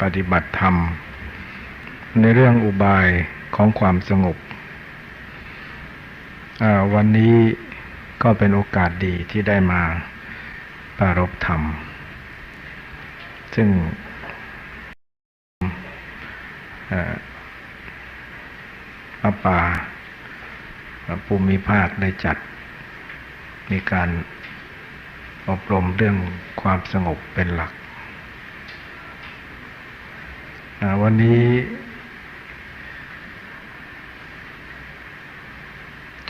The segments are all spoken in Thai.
ปฏิบัติธรรม ในเรื่องอุบายของความสงบวันนี้ก็เป็นโอกาสดีที่ได้มาปรารบธรรม ซึ่งอาป่าภูมิภาคได้จัด มีการอบรมเรื่องความสงบเป็นหลัก วันนี้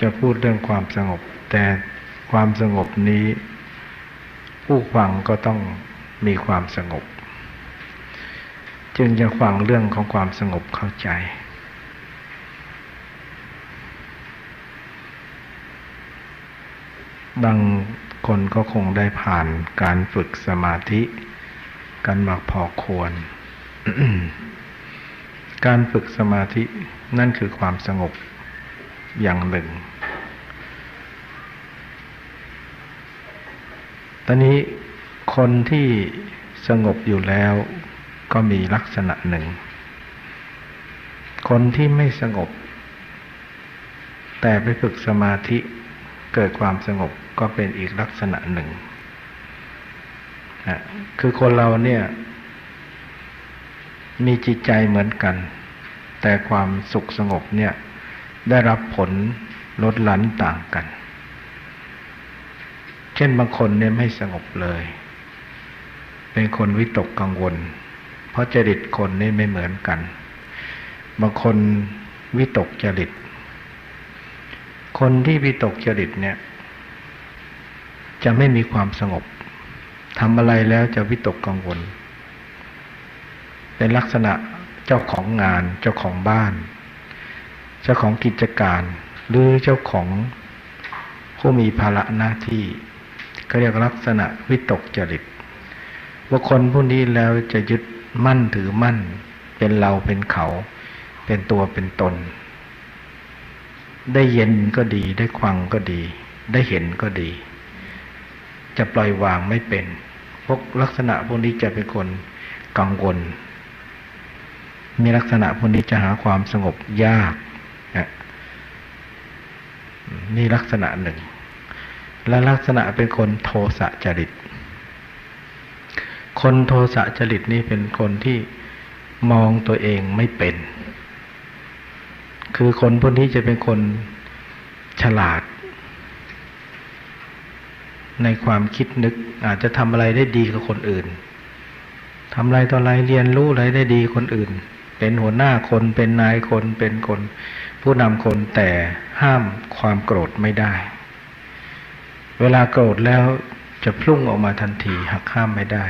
จะพูดเรื่องความสงบ แต่ความสงบนี้ ผู้ฟังก็ต้องมีความสงบ จึงจะฟังเรื่องของความสงบเข้าใจ บางคนก็คงได้ผ่านการฝึกสมาธิ กันมาพอควร การฝึกสมาธินั่นคือความสงบอย่างหนึ่ง ตอนนี้คนที่สงบอยู่แล้วก็มีลักษณะหนึ่ง คนที่ไม่สงบ แต่ไปฝึกสมาธิเกิดความสงบก็เป็นอีกลักษณะหนึ่ง คือคนเราเนี่ย มีจิตใจเหมือนกัน แต่ความสุขสงบเนี่ยได้รับผลลดหลั้นต่างกัน เช่นบางคนเนี่ยไม่สงบเลย เป็นคนวิตกกังวล เพราะจริตคนนี่ไม่เหมือนกัน บางคนวิตกจริต คนที่วิตกจริตเนี่ย จะไม่มีความสงบทำอะไรแล้วจะวิตกกังวล เป็นลักษณะเจ้าของงาน เจ้าของบ้าน เจ้าของกิจการ หรือเจ้าของผู้มีภาระหน้าที่ก็เรียกลักษณะวิตกจริตว่าคนผู้นี้แล้วจะยึดมั่นถือมั่น เป็นเราเป็นเขา เป็นตัวเป็นตน ได้เย็นก็ดีได้ควังก็ดี ได้เห็นก็ดี จะปล่อยวางไม่เป็นพวกลักษณะพวกนี้จะเป็นคนกังวล มีลักษณะพวกนี้จะหาความสงบยากนะนี่ลักษณะหนึ่ง และลักษณะเป็นคนโทสะจริต คนโทสะจริตนี่เป็นคนที่มองตัวเองไม่เป็น คือคนพวกนี้จะเป็นคนฉลาด ในความคิดนึกอาจจะทำอะไรได้ดีกับคนอื่นทำอะไรต่ออะไรเรียนรู้อะไรได้ดีคนอื่น เป็นหัวหน้าคนเป็นนายคนเป็นคน ผู้นำคนแต่ห้ามความโกรธไม่ได้ เวลาโกรธแล้วจะพุ่งออกมาทันทีหักห้ามไม่ได้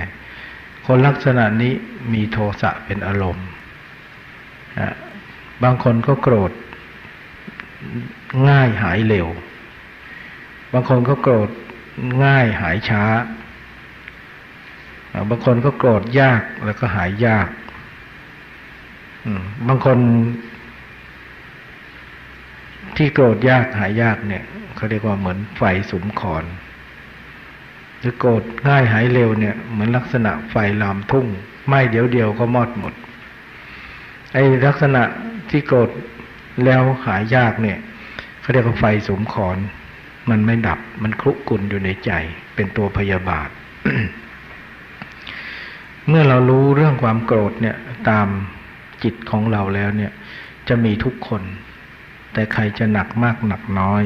คนลักษณะนี้มีโทสะเป็นอารมณ์บางคนก็โกรธง่ายหายเร็ว บางคนก็โกรธง่ายหายช้า บางคนก็โกรธยากแล้วก็หายยาก บางคนที่โกรธยากหายยากเนี่ยเขาเรียกว่าเหมือนไฟสุมขอนหรือโกรธง่ายหายเร็วเนี่ยเหมือนลักษณะไฟลามทุ่งไหม้เดี๋ยวเดียวก็มอดหมดไอ้ลักษณะที่โกรธแล้วหายยากเนี่ยเขาเรียกว่าไฟสุมขอน มันไม่ดับมันคลุกกุนอยู่ในใจ เป็นตัวพยาบาท เมื่อเรารู้เรื่องความโกรธเนี่ยตาม จิตของเราแล้วเนี่ย จะมีทุกคน แต่ใครจะหนักมากหนักน้อย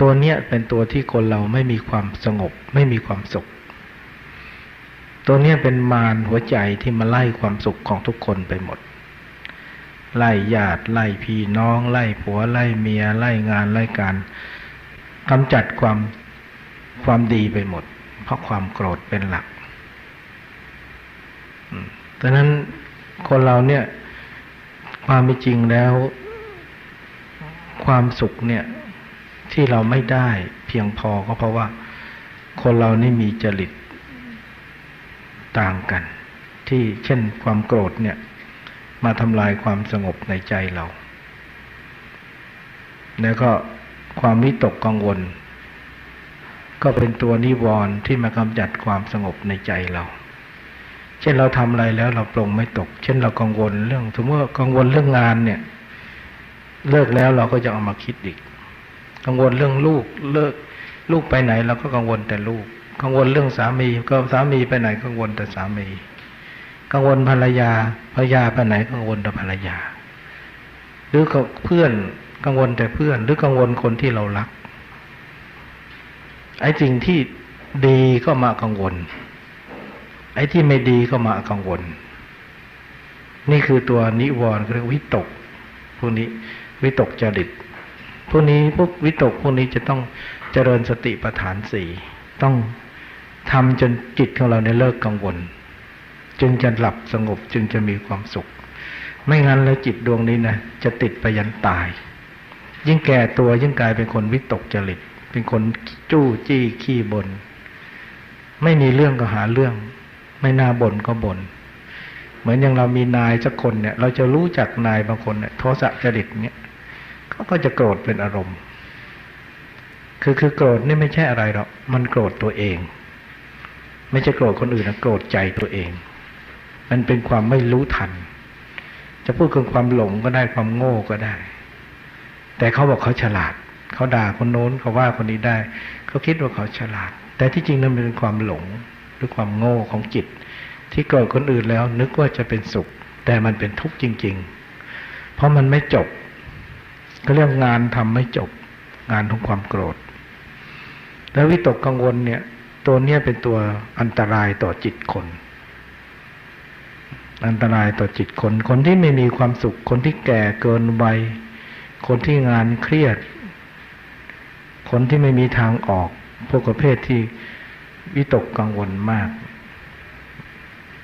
ตัวเนี้ยเป็นตัวที่คนเราไม่มีความสงบ ไม่มีความสุข ตัวเนี้ยเป็นมารหัวใจที่มาไล่ความสุขของทุกคนไปหมด ไล่ญาติไล่พี่น้อง ไล่ผัวไล่เมีย ไล่งานไล่การกำจัดความความดีไปหมด เพราะความโกรธเป็นหลักดังนั้น คนเราเนี่ย ความเป็นจริงแล้ว ความสุขเนี่ย ที่เราไม่ได้เพียงพอก็เพราะว่า คนเรานี่มีจริตต่างกัน ที่เช่นความโกรธเนี่ย มาทำลายความสงบในใจเรา แล้วก็ความวิตกกังวล ก็เป็นตัวนิวรณ์ที่มากำจัดความสงบในใจเรา เช่นเราทำอะไรแล้วเราปรงไม่ตก เช่นเรากังวลเรื่องสมมติว่ากังวลเรื่องงานเนี่ย เลิกแล้วเราก็จะเอามาคิดอีก กังวลเรื่องลูกเลิกลูกไปไหนเราก็กังวลแต่ลูก กังวลเรื่องสามี ก็สามีไปไหนกังวลแต่สามี กังวลภรรยาภรรยาไปไหนกังวลแต่ภรรยา หรือกับเพื่อนกังวลแต่เพื่อน หรือกังวลคนที่เรารักไอ้สิ่งที่ดีก็มากังวล ไอ้ที่ไม่ดีก็มากังวล นี่คือตัวนิวรณ์เรียกวิตกพวกนี้วิตกจริตพวกนี้พวกวิตกพวกนี้จะต้องเจริญสติปัฏฐานสี่ต้องทำจนจิตของเราในเลิกกังวล จึงจะหลับสงบจึงจะมีความสุข ไม่งั้นแล้วจิตดวงนี้นะจะติดไปยันตาย ยิ่งแก่ตัวยิ่งกลายเป็นคนวิตกจริต เป็นคนจู้จี้ขี้บนไม่มีเรื่องก็หาเรื่อง ไม่น่าบ่นก็บน่นเหมือนอย่างเรามีนายสักคนเนี่ย เราจะรู้จักนายบางคนเนี่ยโทสะจริตเนี่ยเขาก็จะโกรธเป็นอารมณ์ คือคือโกรธนี่ไม่ใช่อะไรหรอกมันโกรธตัวเอง ไม่ใช่โกรธคนอื่นนะโกรธใจตัวเอง มันเป็นความไม่รู้ทัน จะพูดคือความหลงก็ได้ความโง่ก็ได้ แต่เขาบอกเขาฉลาดเขาด่าคนโน้นเขาว่าคนนี้ได้ เขาคิดว่าเขาฉลาด แต่ที่จริงนั้นเป็นความหลง หรือความโง่ของจิต ที่เกิดคนอื่นแล้วนึกว่าจะเป็นสุข แต่มันเป็นทุกข์จริง ๆ เพราะมันไม่จบ ก็เรื่องงานทำไม่จบ งานของความโกรธ แล้ววิตกกังวลเนี่ย ตัวเนี้ยเป็นตัวอันตรายต่อจิตคน อันตรายต่อจิตคน คนที่ไม่มีความสุข คนที่แก่เกินวัยคนที่งานเครียด คนที่ไม่มีทางออกพวกประเภทที่ วิตกกังวลมาก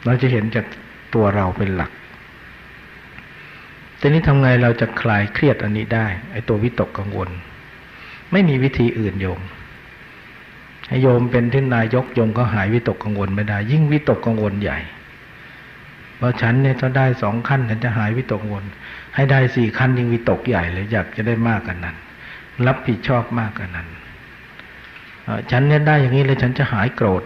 เราจะเห็นจากตัวเราเป็นหลักแต่นี้ทำไงเราจะคลายเครียดอันนี้ได้ ไอ้ตัววิตกกังวล ไม่มีวิธีอื่นโยมให้โยมเป็นที่นายกโยมก็หายวิตกกังวลไม่ได้ ยิ่งวิตกกังวลใหญ่เพราะฉันเนี่ยถ้าได้สองขั้นฉันจะหายวิตกกังวลให้ได้สี่ขั้นยิ่งวิตกใหญ่เลยอยากจะได้มากกันนั้น รับผิดชอบมากกันนั้น ฉันเนี่ยได้อย่างนี้เลยฉันจะหายโกรธ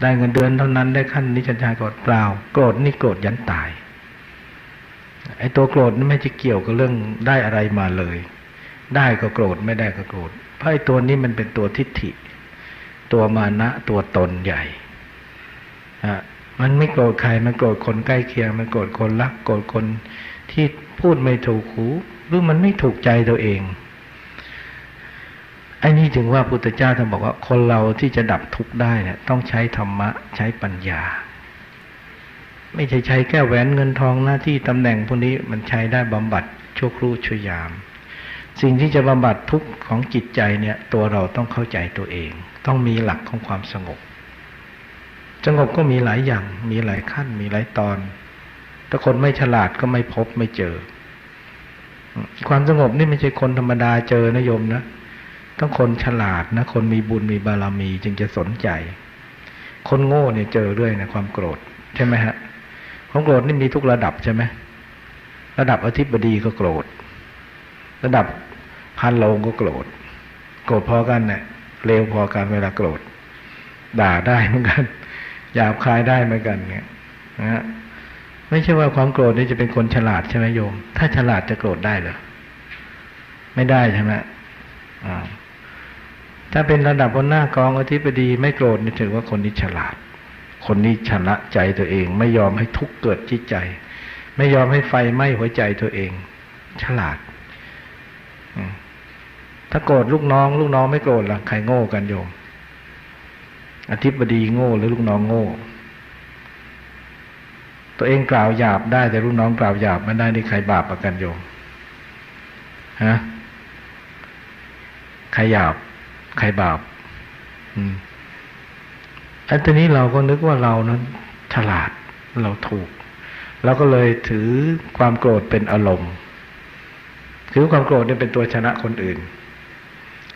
ได้เงินเดือนเท่านั้นได้ขั้นนี้ฉันจะหายโกรธเปล่า โกรธนี่โกรธยันตายไอ้ตัวโกรธนี่ไม่จะเกี่ยวกับเรื่องได้อะไรมาเลย ได้ก็โกรธไม่ได้ก็โกรธเพราะไอ้ตัวนี้มันเป็นตัวทิฏฐิ ตัวมานะตัวตนใหญ่ฮะมันไม่โกรธใครมันโกรธคนใกล้เคียง มันโกรธคนรักโกรธคนที่พูดไม่ถูกหูหรือมันไม่ถูกใจตัวเอง อ้นี่ถึงว่าพุทธเจ้าท่านบอกว่าคนเราที่จะดับทุกข์ได้เนี่ยต้องใช้ธรรมะใช้ปัญญา ไม่ใช่ใช้แก้แหวนเงินทองหน้าที่ตำแหน่งพวกนี้มันใช้ได้บำบัดชั่วครู่ชั่วยาม สิ่งที่จะบำบัดทุกข์ของจิตใจเนี่ยตัวเราต้องเข้าใจตัวเอง ต้องมีหลักของความสงบ สงบก็มีหลายอย่าง มีหลายขั้น มีหลายตอนถ้าคนไม่ฉลาดก็ไม่พบไม่เจอ ความสงบนี่ไม่ใช่คนธรรมดาเจอนะโยมนะ ต้องคนฉลาดนะ คนมีบุญมีบารมีจึงจะสนใจ คนโง่เนี่ยเจอด้วยนะความโกรธใช่ไหมฮะความโกรธนี่มีทุกระดับใช่ไหมระดับอธิบดีก็โกรธ ระดับพันโลงก็โกรธ โกรธพอกันเนี่ยเร็วพอกันเวลาโกรธ ด่าได้เหมือนกันหยาบคายได้เหมือนกันเนี่ยนะฮะไม่ใช่ว่าความโกรธนี่จะเป็นคนฉลาดใช่ไหมโยม ถ้าฉลาดจะโกรธได้เหรอไม่ได้ใช่ไหมอ่า ถ้าเป็นระดับคนหน้ากองอธิบดีไม่โกรธนี่ถือว่าคนนี้ฉลาด คนนี้ชนะใจตัวเอง ไม่ยอมให้ทุกข์เกิดที่ใจ ไม่ยอมให้ไฟไหม้หัวใจตัวเอง ฉลาด ถ้าโกรธลูกน้อง ลูกน้องไม่โกรธล่ะใครโง่กันโยม อธิบดีโง่หรือลูกน้องโง่ ตัวเองกล่าวหยาบได้แต่ลูกน้องกล่าวหยาบไม่ได้นี่ใครบาปประกันโยมฮะใครหยาบ ใครบาปอันตนี้เราก็นึกว่าเรานั้น ฉลาดเราถูกเราก็เลยถือความโกรธเป็นอารมณ์ ถือความโกรธเนี่ยเป็นตัวชนะคนอื่น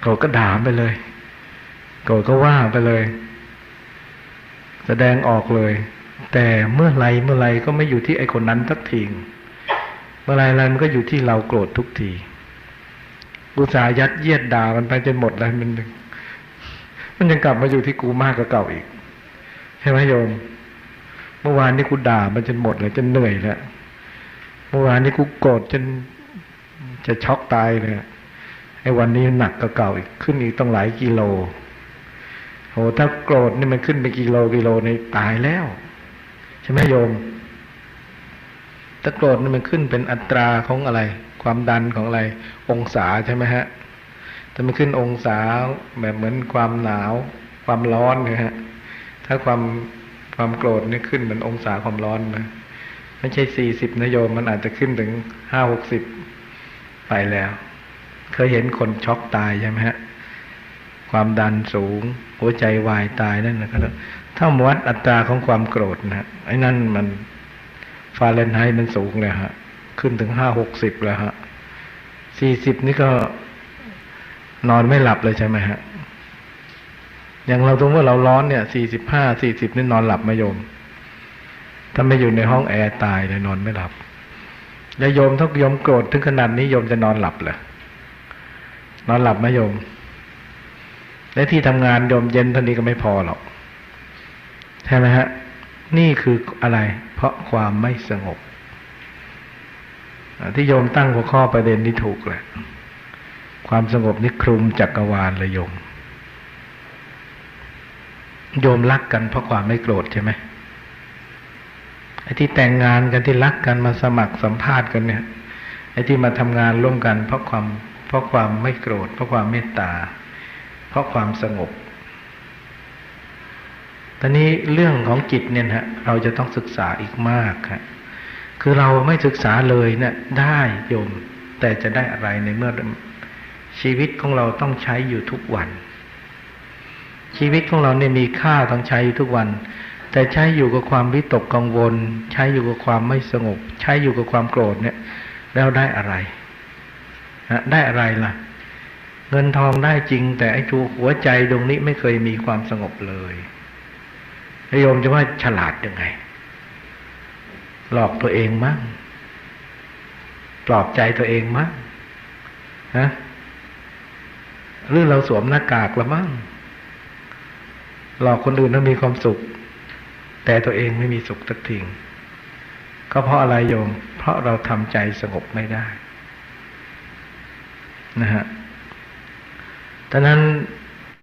โกรธก็ด่าไปเลย โกรธก็ว่าไปเลย แสดงออกเลย แต่เมื่อไรเมื่อไรก็ไม่อยู่ที่ไอ้คนนั้นทักทีเมื่อไรอะไรมันก็อยู่ที่เราโกรธทุกที อุตสายัดเยียดด่ามันไปจนหมดแล้วมันมันยังกลับมาอยู่ที่กูมากกว่าเก่าอีกใช่ไหมโยม เมื่อวานนี้กูด่ามันจนหมดเลยจนเหนื่อยแล้วเมื่อวานนี้กูโกรธจนจะช็อกตายเลยไอ้วันนี้หนักกว่าเก่าอีกขึ้นอีกต้องหลายกิโลโหถ้าโกรธนี่มันขึ้นไปกิโลกิโลในตายแล้ว ใช่ไหมโยมถ้าโกรธนี่มันขึ้นเป็นอัตราของอะไร ความดันของอะไร องศาใช่ไหมฮะถ้ามันขึ้นองศาแบบเหมือนความหนาว ความร้อนเนี่ยฮะถ้าความความโกรธนี่ขึ้นเหมือนองศาความร้อนนะไม่ใช่สี่สิบนโยมมันอาจจะขึ้นถึงห้าหกสิบไปแล้ว เคยเห็นคนช็อกตายใช่ไหมฮะความดันสูง หัวใจวายตายนั่นนะครับถ้าวัดอัตราของความโกรธนะไอ้นั่นมันฟาเรนไฮต์มันสูงเลยฮะ ขึ้นถึงห้าหกสิบแล้วฮะสี่สิบนี่ก็นอนไม่หลับเลยใช่ไหมฮะ อย่างเราตรงว่าเราร้อนเนี่ยสี่สิบห้าสี่สิบนี่นอนหลับไหมโยม ถ้าไม่อยู่ในห้องแอร์ตายเลยนอนไม่หลับ แล้วโยมถ้าโยมโกรธถึงขนาดนี้โยมจะนอนหลับเหรอนอนหลับไหมโยม และที่ทำงานโยมเย็นเท่านี้ก็ไม่พอหรอก ใช่ไหมฮะ นี่คืออะไร เพราะความไม่สงบ ที่โยมตั้งหัวข้อประเด็นนี้ถูกแหละ ความสงบนี่คลุมจักรวาลเลยโยม โยมรักกันเพราะความไม่โกรธใช่ไหมไอ้ที่แต่งงานกันที่รักกันมาสมัครสัมภาษณ์กันเนี่ย ไอ้ที่มาทำงานร่วมกัน เพราะความเพราะความไม่โกรธ เพราะความเมตตา เพราะความสงบตอนนี้เรื่องของจิตเนี่ยฮะเราจะต้องศึกษาอีกมากครับ คือเราไม่ศึกษาเลยเนี่ยได้โยม แต่จะได้อะไรในเมื่อชีวิตของเราต้องใช้อยู่ทุกวัน ชีวิตของเราเนี่ยมีค่าต้องใช้อยู่ทุกวัน แต่ใช้อยู่กับความวิตกกังวล ใช้อยู่กับความไม่สงบ ใช้อยู่กับความโกรธเนี่ย แล้วได้อะไรนะได้อะไรล่ะ เงินทองได้จริง แต่ไอ้ตัวหัวใจดวงนี้ไม่เคยมีความสงบเลยโยมจะว่าฉลาดยังไง หลอกตัวเองมั้งปลอบใจตัวเองมั้งฮะหรือเราสวมหน้ากากละมั้งหลอกคนอื่นให้มีความสุข แต่ตัวเองไม่มีสุขสักทีก็เพราะอะไรโยม เพราะเราทำใจสงบไม่ได้นะฮะดังนั้น